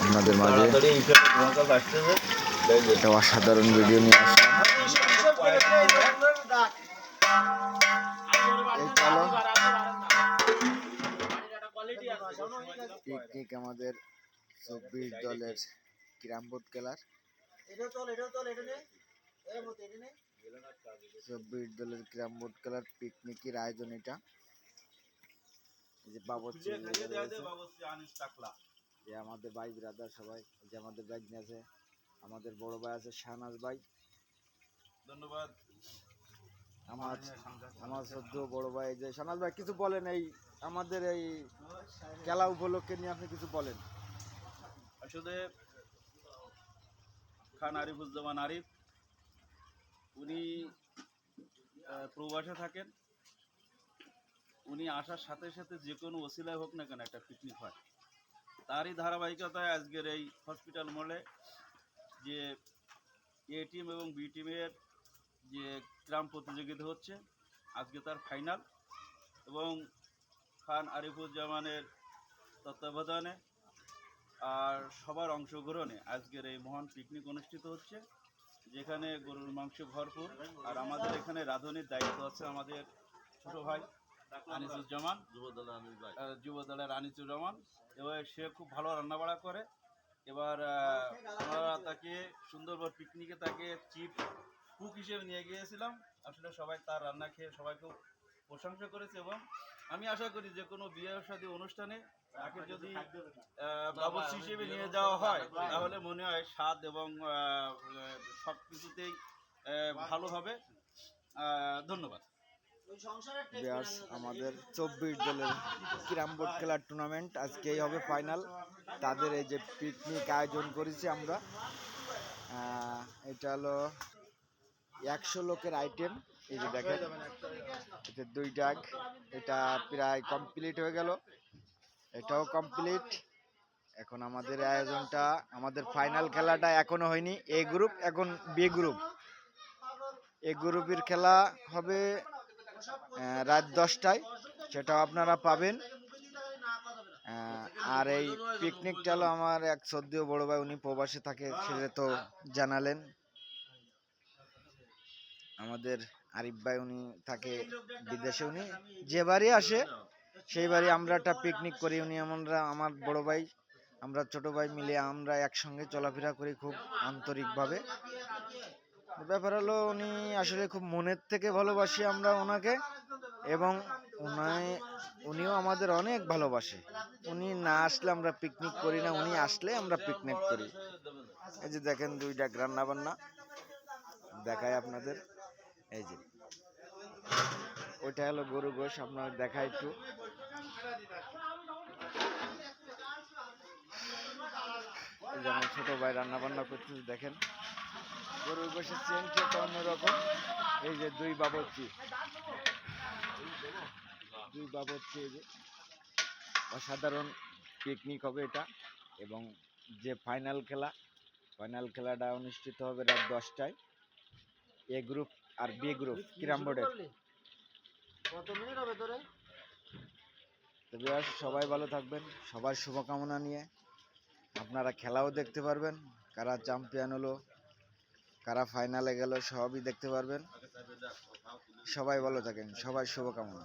আপনাদের মাঝে একটা অসাধারণ ভিডিও নিয়ে আসলাম পিকনিক আমাদের চব্বিশ দলের ক্রামবোর্ড খেলার। চব্বিশ দলের ক্রামবোর্ড খেলার পিকনিকের আয়োজন এটা। যে বাবরচি যে আমাদের ভাই ব্রাদার সবাই যে আমাদের ভাই আছে আমাদের বড় ভাই আছে শাহনাজ ভাই। ধন্যবাদ। আমার আমার সদ্য বড় ভাই যে শাহনাজ ভাই কিছু বলেন এই আমাদের এই খেলা উপলক্ষে নিয়ে আপনি কিছু বলেন। আসলে খান আরিফুজ্জামান আরিফ উনি প্রবাসে থাকেন। উনি আসার সাথে সাথে যে কোনো ওসিলায় হোক না কেন একটা পিকনিক হয়। তারই ধারাবাহিকতায় আজকের এই হসপিটাল মোড়ে যে এ টিম এবং বি টিমের যে গ্রাম প্রতিযোগিতা হচ্ছে, আজকে তার ফাইনাল এবং খান আরিফুজ্জামানের তত্ত্বাবধানে আর সবার অংশগ্রহণে আজকের এই মহান পিকনিক অনুষ্ঠিত হচ্ছে, যেখানে গরুর মাংস ভরপুর। আর আমাদের এখানে রাঁধুনির দায়িত্ব আছে আমাদের ছোট ভাই। আনিসুজ্জামান আহ, যুব দলের আনিসুজ্জামান এবার সে খুব ভালো রান্নাবাড়া করে। এবার আমরা তাকে সুন্দরবন পিকনিকে তাকে চিপ কুক হিসেবে নিয়ে গিয়েছিলাম। আসলে সবাই তার রান্না খেয়ে সবাই খুব প্রশংসা করেছে এবং আমি আশা করি যে কোনো বিয়ে সাদী অনুষ্ঠানে তাকে যদি বাবুস হিসেবে নিয়ে যাওয়া হয় তাহলে মনে হয় স্বাদ এবং সব কিছুতেই ভালো হবে। আহ, ধন্যবাদ। ব্যাস আমাদের চব্বিশ দলের ক্রাম বোর্ড খেলার টুর্নামেন্ট আজকেই হবে ফাইনাল তাদের এই যে পিকনিক আয়োজন করেছি আমরা এটা হলো একশো লোকের আইটেম এই যে দেখেন এটা দুই ডাক এটা প্রায় কমপ্লিট হয়ে গেল। এটাও কমপ্লিট এখন আমাদের আয়োজনটা আমাদের ফাইনাল খেলাটা এখনও হয়নি। এ গ্রুপ এখন বি গ্রুপ এ গ্রুপের খেলা হবে রাত দশটায়, সেটাও আপনারা পাবেন। আর এই পিকনিকটা হলো আমার এক সদ্য বড় ভাই, উনি প্রবাসে থাকে, সেটা তো জানালেন। আমাদের আরিফ ভাই উনি থাকে বিদেশে, উনি যে বাড়ি আসে, সেই বাড়ি আমরা একটা পিকনিক করি। উনি আমরা, আমার বড় ভাই, আমরা ছোট ভাই মিলে আমরা একসঙ্গে চলাফেরা করি খুব আন্তরিকভাবে। ব্যাপার হলো উনি আসলে খুব মনের থেকে ভালোবাসি আমরা ওনাকে এবং উনি উনিও আমাদের অনেক ভালোবাসে। উনি না আসলে আমরা পিকনিক করি না, উনি আসলে আমরা পিকনিক করি। এই যে দেখেন দুইটা রান্না বান্না দেখাই আপনাদের। এই যে, ওইটা হলো গরু গোশ, আপনার দেখাই একটু। যেমন ছোট ভাই রান্না বান্না করতেছে, দেখেন। গরুর গোশের চেনটা অন্যরকম এই যে দুই বাবরচি। দুই বাবরচি এই যে। অসাধারণ পিকনিক হবে এটা। এবং যে ফাইনাল খেলা ফাইনাল খেলাটা অনুষ্ঠিত হবে রাত দশটায়। এ গ্রুপ আর বি গ্রুপ কিরাম বোর্ডের তবে আর সবাই ভালো থাকবেন সবার শুভকামনা নিয়ে। আপনারা খেলাও দেখতে পারবেন। কারা চ্যাম্পিয়ন হলো কারা ফাইনালে গেল সবই দেখতে পারবেন। সবাই ভালো থাকেন সবাই শুভকামনা।